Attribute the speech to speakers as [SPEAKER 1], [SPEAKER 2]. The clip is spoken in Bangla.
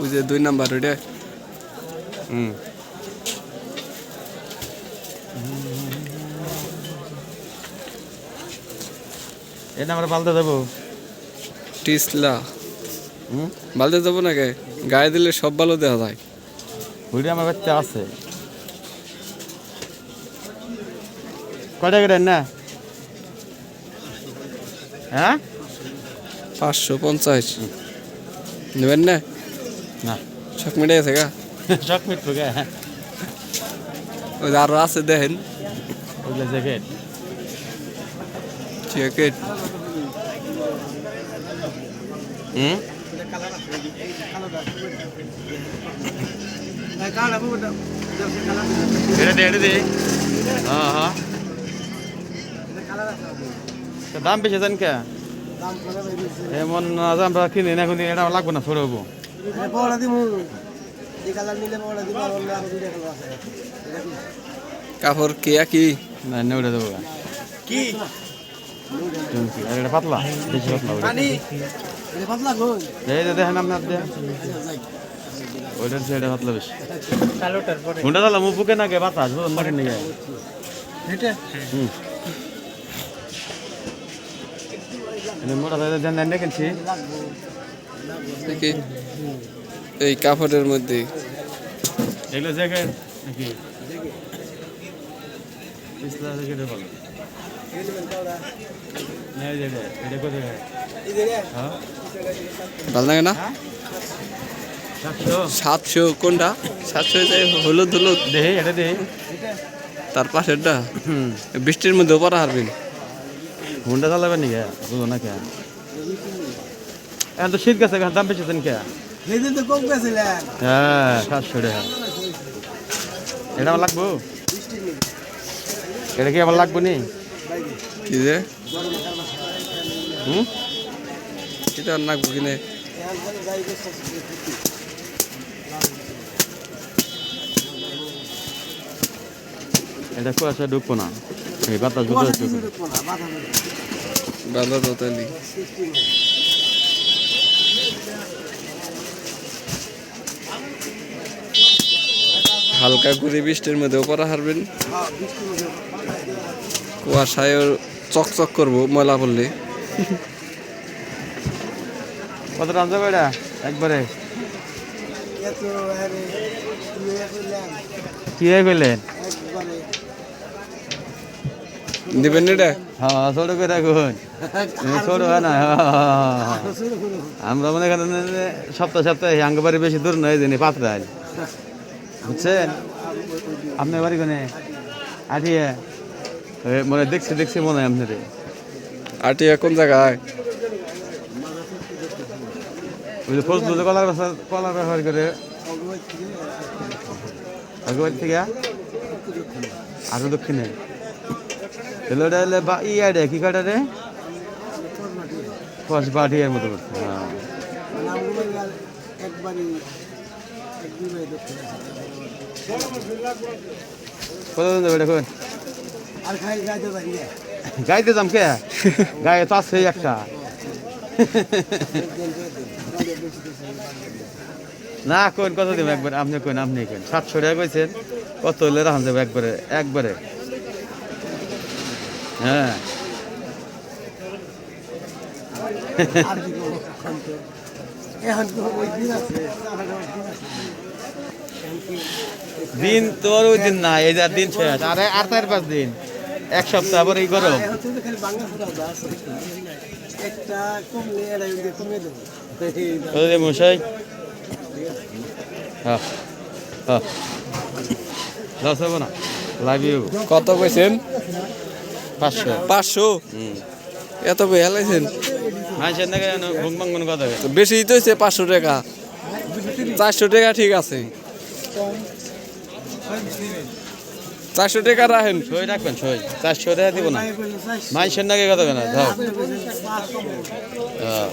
[SPEAKER 1] ওই যে দুই নাম্বার ওইটা? হুম।
[SPEAKER 2] এটা আমরা পাল্টে দেবো।
[SPEAKER 1] টিসলা।
[SPEAKER 2] হুম?
[SPEAKER 1] বালতে যাব নাকি? গায়ে দিলে সব ভালো দেওয়া যায়।
[SPEAKER 2] ওইটা আমার বাচ্চা আছে। কয়টা করে না? হ্যাঁ?
[SPEAKER 1] পাঁচশো পঞ্চাশ। নেবেন না?
[SPEAKER 2] না।
[SPEAKER 1] শখ মিটে গেছে গা।
[SPEAKER 2] শখ মিটবো গে
[SPEAKER 1] ওই যে আরও আছে দেখেন।
[SPEAKER 2] ওগুলো জ্যাকেট।
[SPEAKER 1] জ্যাকেট।
[SPEAKER 2] হুম? এটা দে এটা দে। হ্যাঁ হ্যাঁ। দাম বেশি জান কে এমন না যে আমরা কিনি না কিনি এটা লাগবে না ছোট হব।
[SPEAKER 3] বড় দিমু এই কালার নিলে বড় দিমু আর অন্য আরও দুইটা কালার আছে
[SPEAKER 1] কাপড় কে কি
[SPEAKER 2] না নেউড়ে দেবো
[SPEAKER 3] কি
[SPEAKER 2] এটা পাতলা বেশি পাতলা
[SPEAKER 3] এটা পাতলা কই
[SPEAKER 2] এই দেখেন আপনার দিয়ে ওইটার পাতলা বেশি হুন্ডা বুকে না গে বাতাস মাঠে নিয়ে
[SPEAKER 3] এটা
[SPEAKER 2] হুম মোটা দাদা দেন দেন দেখেছি
[SPEAKER 1] দেখি এই কাপড়ের মধ্যে
[SPEAKER 2] এগুলো জ্যাকেট নাকি? পিছলা জ্যাকেটে ভালো হ্যাঁ?
[SPEAKER 1] ভালো লাগে না?
[SPEAKER 2] সাতশো।
[SPEAKER 1] কোনটা? সাতশো হলুদ হলুদ।
[SPEAKER 2] দেহে এটা দেহে
[SPEAKER 1] তার পাশেরটা? বৃষ্টির মধ্যে পরা হারবেন
[SPEAKER 2] হুন্ডা চালাবেন নাকি? বুঝো না কে এখন তো শীত গেছে এখন দাম বেশিছেন কে?
[SPEAKER 3] সেদিন তো কম গেছিলেন।
[SPEAKER 2] হ্যাঁ সাতশো টাকা। এটা আমার লাগবো? এটা কি আমার লাগবো নি?
[SPEAKER 1] কি যে?
[SPEAKER 2] হুম?
[SPEAKER 1] এটা আর নাকবো কিনে।
[SPEAKER 2] এটা কুয়াশা ঢুকবো না। এই বাতাস ঢুকবো
[SPEAKER 1] হালকা করে বৃষ্টির মধ্যেও পরা হারবেন। কুয়াশায় চকচক করব ময়লা পড়লে।
[SPEAKER 2] কত যাবে এটা? একবারে। কি হয়ে
[SPEAKER 1] দিবেন এটা?
[SPEAKER 2] হ্যাঁ ছোট করে রাখুন। ছোট হয় না হ্যাঁ, হ্যাঁ, হ্যাঁ। আমরা মনে করেন সপ্তাহ সপ্তাহে আঙ্গবাড়ি বেশি দূর নয় জানি পাত্রায়। বুঝছেন? আপনার বাড়ি কোনে? আঠিয়ে এ, মনে দেখছি দেখছি মনে হয় আপনার
[SPEAKER 1] আটিয়া কোন জায়গায়?
[SPEAKER 2] ওই যে বুঝে কলার ব্যবসা কলার ব্যবহার করে। আগেবার থেকে? আরও দক্ষিণে। তাহলে ওটা হলে বা ই আইডিয়া কি কাটা রে? পার্টিয়ার মতো করছে হ্যাঁ।
[SPEAKER 3] নামগুলো একবারই এক দুই বাই দক্ষিণ
[SPEAKER 2] কত দিন যাবে দেখুন
[SPEAKER 3] গাইতে
[SPEAKER 2] যাম কে? গায়ে তো আছে একটা। না কোন কত দিব একবার আপনি কোন আপনি কোন। সাতশো টাকা কইছেন কত হলে রাখান যাবে একবারে? একবারে। হ্যাঁ
[SPEAKER 3] আর কি করব এখন তো এখন তো ওই দিন
[SPEAKER 2] তোর ওই দিন না এই যে আর দিন শেষ। আরে আর চার পাঁচ দিন এক সপ্তাহ পরে এই গরম।
[SPEAKER 3] দিয়ে
[SPEAKER 2] মশাই। হ্যাঁ হ্যাঁ। লস হবে না লাভ ইউ
[SPEAKER 1] কত কইছেন?
[SPEAKER 2] পাঁচশো।
[SPEAKER 1] পাঁচশো? এত বেয়া লাগছেন
[SPEAKER 2] মানুষের নাকি কথা
[SPEAKER 1] বেশি তো হচ্ছে পাঁচশো টাকা। চারশো টাকা ঠিক আছে। চারশো টাকা রাখেন।
[SPEAKER 2] ছয় রাখবেন ছয় চারশো টাকা দিব না। মানুষের নাকি কথা না ধর হ্যাঁ।